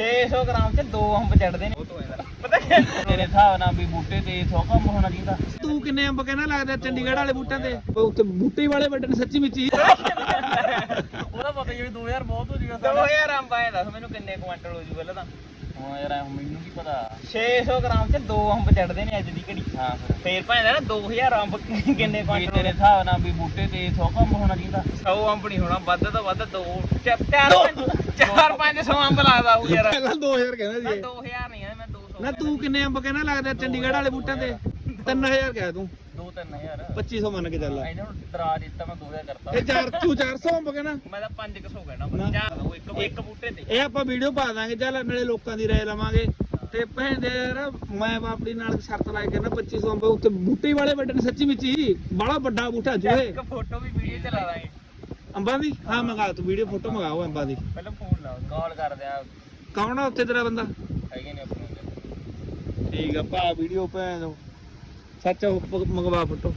600 gram ਚ ਦੋ ਅੰਬ ਚੜਦੇ ਨੇ। ਪਤਾ? ਤੇਰੇ ਹਿਸਾਬ ਨਾਲ ਵੀ ਬੂਟੇ ਤੇ 100 ਕੰਮ ਹੋਣਾ ਚਾਹੀਦਾ। ਤੂੰ ਕਿੰਨੇ ਅੰਬ ਕਹਿਣਾ ਲੱਗਦਾ ਚੰਡੀਗੜ੍ਹ ਵਾਲੇ ਬੂਟਾਂ ਤੇ? ਉੱਥੇ ਬੂਟੇ ਵਾਲੇ ਵੱਡੇ ਨੇ ਸੱਚੀ ਮਿੱਚੀ ਉਹਦਾ ਪਤਾ ਹੀ ਵੀ 2000 ਬਹੁਤ ਹੋ ਜੂਗਾ 2000 ਅੰਬ ਆਏ ਦੱਸ ਮੈਨੂੰ ਕਿੰਨੇ ਕੁਆਂਟਲ ਹੋ ਜੂ ਪਹਿਲਾਂ ਤਾਂ। ਹਾਂ ਯਾਰ ਐਂ ਮੈਨੂੰ ਕੀ ਪਤਾ? 600 ਗ੍ਰਾਮ ਚ ਦੋ ਅੰਬ ਚੜਦੇ ਨੇ ਅੱਜ ਦੀ ਘੜੀ। ਹਾਂ ਫੇਰ। ਭਾਂਦਾ ਨਾ 2000 ਅੰਬ ਕਿੰਨੇ ਕੁਆਂਟਲ ਤੇਰੇ ਹਿਸਾਬ ਨਾਲ ਵੀ ਬੂਟੇ ਤੇ 100 ਕੰਮ ਹੋਣਾ ਚਾਹੀਦਾ। 100 ਅੰਬ ਨਹੀਂ ਹੋਣਾ ਵੱਧ ਤੋਂ ਵੱਧ ਦੋ ਚਾਰ ਚਾਰ 500 ਅੰਬ ਲੱਗਦਾ ਉਹ ਯਾਰ। ਪਹਿਲਾਂ 2000 ਕਹਿੰਦਾ ਸੀ 2000 ਨਹੀਂ ਆ ਮੈਂ 200 ਨਾ ਤੂੰ ਕਿੰਨੇ ਅੰਬ ਕਹਿਣਾ ਲੱਗਦਾ ਚੰਡੀਗੜ੍ਹ ਵਾਲੇ ਬੂਟਾਂ ਤੇ? 3000 ਕਹਿ ਤੂੰ। 2-3000 2500 ਮੰਨ ਕੇ ਚੱਲ। ਇਹਨਾਂ ਨੂੰ ਡਰਾ ਦਿੱਤਾ ਮੈਂ 2000 ਕਰਤਾ। ਇਹ 4 ਤੂੰ 400 ਅੰਬ ਕਹਿਣਾ ਮੈਂ ਤਾਂ 500 ਕਹਿਣਾ। ਨਾ। ਚਾਰ ਦੋ ਇੱਕ ਇੱਕ ਬੂਟੇ ਤੇ। ਇਹ ਆਪਾਂ ਵੀਡੀਓ ਪਾ ਦਾਂਗੇ। ਚੱਲ ਨਾਲੇ ਲੋਕਾਂ ਦੀ ਰਾਏ ਲਵਾਂਗੇ। ਤੇ ਭੈਣ ਦੇ ਯਾਰ ਮੈਂ ਆਪਣੀ ਨਾਲ ਸ਼ਰਤ ਲਾ ਕੇ ਕਹਿੰਦਾ 2500 ਅੰਬ ਉੱਥੇ ਬੂਟੇ ਹੀ ਵਾਲੇ ਵੱਡੇ ਸੱਚੀ ਮਿੱਚੀ ਬੜਾ ਵੱਡਾ ਬੂਟਾ ਜੂਏ ਇੱਕ ਫੋਟੋ ਵੀ ਵੀਡੀਓ ਚ ਲਾ ਦਾਂਗੇ। ਅੰਬਾਂ ਦੀ? ਹਾਂ ਮੰਗਾ ਤੂੰ ਵੀਡੀਓ ਫੋਟੋ ਮੰਗਾਓ ਅੰਬਾਂ ਦੀ। ਪਹਿਲਾਂ ਫੋਨ ਲਾਓ ਕਾਲ ਕਰਦੇ ਆ। ਕੌਣ ਆ ਉੱਥੇ ਤੇਰਾ ਬੰਦਾ? ਹੈਗੇ ਨੇ ਆਪਣੇ। ਠੀਕ ਆ ਭਾ ਵੀਡੀਓ ਭੈਣ ਚੋ। ਸੱਚ ਉਹ ਪ- ਮੰਗਵਾ ਫੋਟੋ